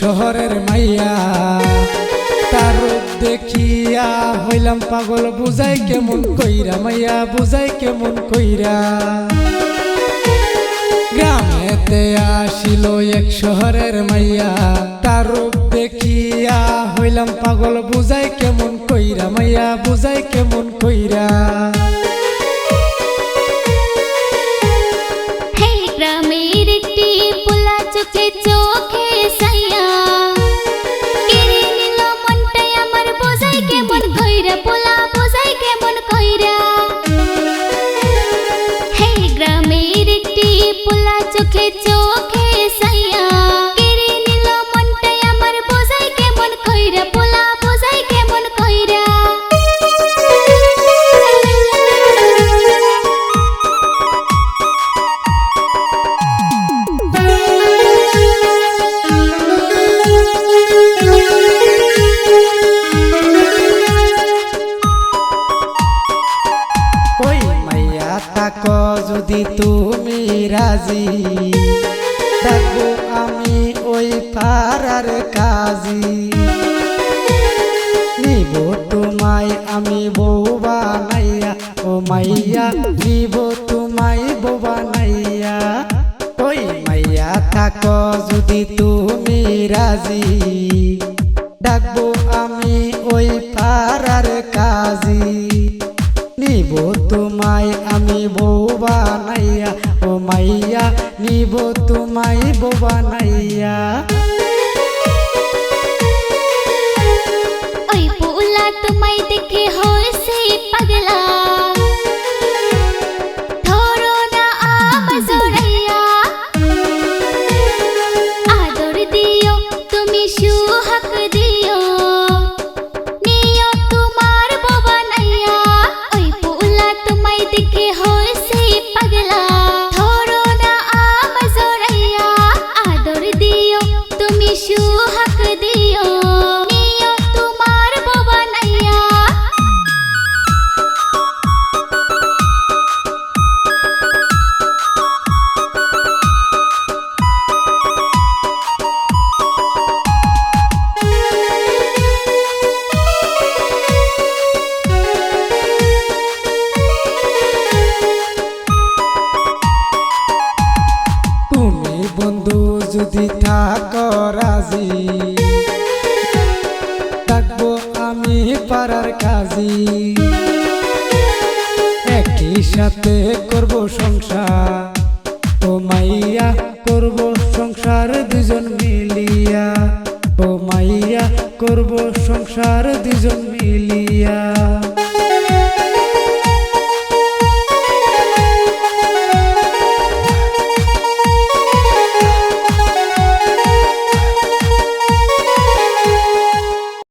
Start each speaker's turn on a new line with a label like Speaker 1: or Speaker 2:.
Speaker 1: শহরের মাইয়া। তার রূপ দেখিয়া হইলাম পাগল, বুঝাই কেমন কইরা মাইয়া, বুঝাই কেমন কইরা। গ্রামেতে আসিল এক শহরের মাইয়া। তার রূপ দেখিয়া হইলাম পাগল, বুঝাই কেমন কইরা মাইয়া, বুঝাই কেমন কইরা।
Speaker 2: একটি চোখে চোখে
Speaker 1: তাক যদি তুমি রাজি দেখব আমি ওই পাড়ার কাজী। নিব তোমায় আমি বউ বানাইয়া, ও মাইয়া, নিব তোমায় বউ বানাইয়া। ওই মাইয়া, থাক যদি তুমি রাজি ডাকবো আমি ওই পাড়ার কাজী। নিব তোমায়
Speaker 2: বোবা
Speaker 1: বানাইয়া যদি থাক রাজি থাকব আমি পাড়ার কাজী। একই সাথে করব সংসার, ও মাইয়া করব সংসার দুজন মিলিয়া। ও মাইয়া করব সংসার দুজন মিলিয়া।